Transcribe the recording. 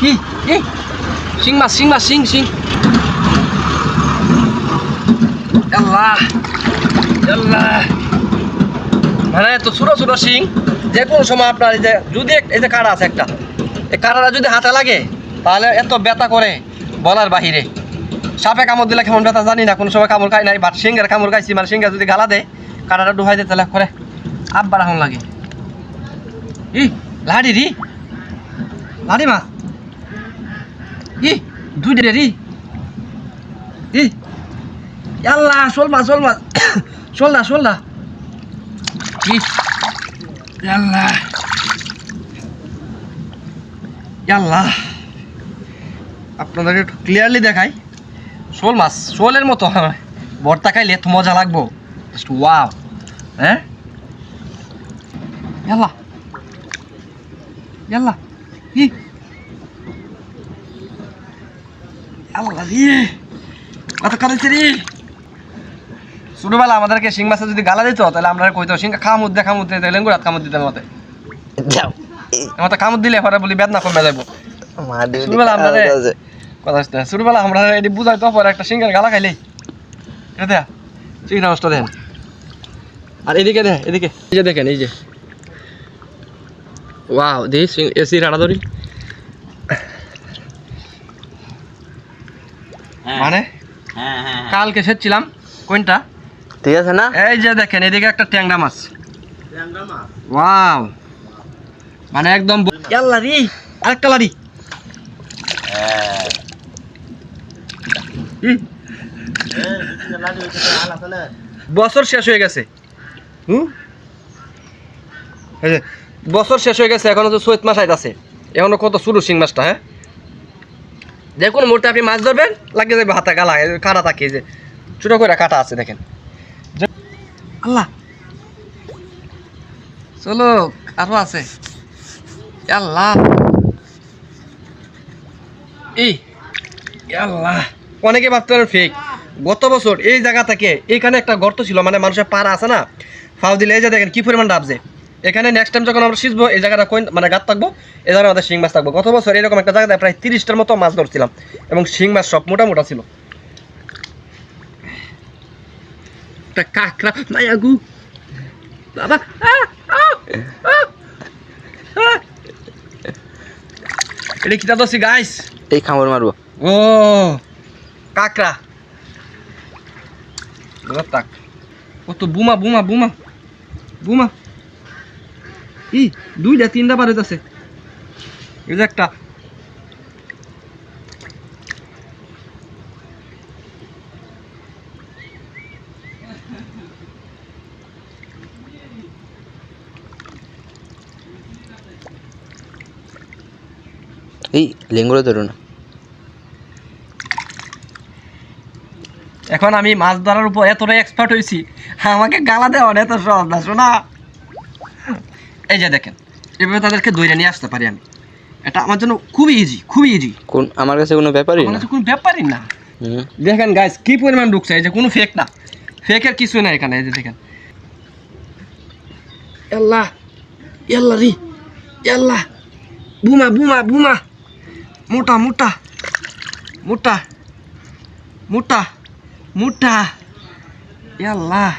কি কি শিং মাছ শিং মাছ, শিং শিং। আল্লাহ আল্লাহ। মানে তো ছোট ছোট শিং, যে কোনো সময় আপনার এই যে, যদি এই যে কাড়া আছে একটা, এই কাড়াটা যদি হাতে লাগে, তাহলে এত ব্যথা করে বলার বাহিরে। সাপে কামড় দিলে কেমন ব্যথা জানি না, কোনো সময় কামড় খাই নাই বাট সিঙ্গের কামড় খাইছি মানে সিঙ্গের যদি গালা দেয় কাঁটাটা ডুবাই দেয়, তাহলে করে। আব্বার এখন লাগে। ই, লাড়ি রি। লাড়ি মাছ। ই, দুই রি ই। আল্লাহ শোল মাছ শোল মাছ শোল না শোল না। আল্লাহ আল্লাহ আপনাদের একটু ক্লিয়ারলি দেখাই। শোল মাছ, শোলের মতো হ্যাঁ। ভর্তা খাইলে এত মজা লাগবো। জাস্ট ওয়াও হ্যাঁ? ইয়াল্লা। ইয়াল্লা। ই। আল্লাহ কত করেছে রে। ছোটবেলা আমাদেরকে শিং মাছে যদি গালা দিত তাহলে আমরা কইতো শিং খামুদ দে খামুদ দে লেঙ্গুরাত খামুদ দিতাম মতে যাও। মতে খামুদ দিলে পরে বলি বেদনা কমে ডিউটি শুনবেন আপনারে? কথা না। ছোটবেলা আমরা এটি বুঝাই তো পরে একটা সিঙ্গার গালা খাইলেই। এটা চিংড়ি মাছটা দেন। আর এদিকে দে এদিকে। এই যে দেখেন এই যে। ওয়াও দেখি সিং- এসি রাড়া ধরি মানে? হ্যাঁ হ্যাঁ কালকে সেচ্ছিলাম। কোনটা? ঠিক আছে না? এই যে দেখেন এদিকে একটা ট্যাংরা মাছ। ওয়াও। মানে একদম ইয়াল্লা রি। আরেকটা লারি ই, বছর শেষ হয়ে গেছে। হুম? এই যে, বছর শেষ হয়ে গেছে এখনও তো চৈত মাস আইতাছে। এখনও কত শুরু শিং মাছটা হ্যাঁ? যে কোনো মুহূর্তে আপনি মাছ ধরবেন, লাগিয়ে যাবে হাতে গালা কাটা থাকে যে ছোটো করে কাটা আছে, দেখেন। আল্লাহ! চলো, আরও আছে। আল্লাহ! এই আল্লাহ! অনেকে ভাবতে পারেন ফেক গত বছর এই জায়গা থেকে এইখানে একটা গর্ত ছিল মানে মানুষের পাড়া আছে না? ফাউ দিলে, এই যে দেখেন কি পরিমাণ ডাবছে এখানে নেক্সট টাইম যখন আমরা শিখব এই জায়গাটা কোন মানে গাত থাকব এই জায়গায় আমাদের শিং মাছ থাকব। গত বছর এরকম একটা জায়গায় প্রায় তিরিশটার মতো মাছ ধরছিলাম এবং শিং মাছ সব মোটা মোটা ছিল। কাঁকড়া মায়াগু বাবা। এটা গাইস এই খামর মারবো। ও কাকড়া। এবার তাক। ও তো বুমা বুমা বুমা। বুমা। ই দুইটা তিনটা বার হইতাছে। এই যে একটা। এই লেঙ্গুরে ধরো না। এখন আমি মাছ ধরার উপর এতটাই এক্সপার্ট হয়েছি আমাকে গালা দেওয়া এত সহজ না শোনা। এই যে দেখেন এভাবে তাদেরকে দইরে নিয়ে আসতে পারি আমি। এটা আমার জন্য খুবই ইজি খুবই ইজি কোন আমার কাছে কোনো ব্যাপারই আমার না। কাছে কোনো ব্যাপারই না। দেখেন গাইস কি পরিমাণ ঢুকছে এই যে কোনো ফেক না। ফেকের কিছু না এখানে এই যে দেখেন। আল্লাহ আল্লাহ রি আল্লাহ। বুমা বুমা বুমা। মোটা মোটা। মোটা। মোটা মোটা। আল্লাহ।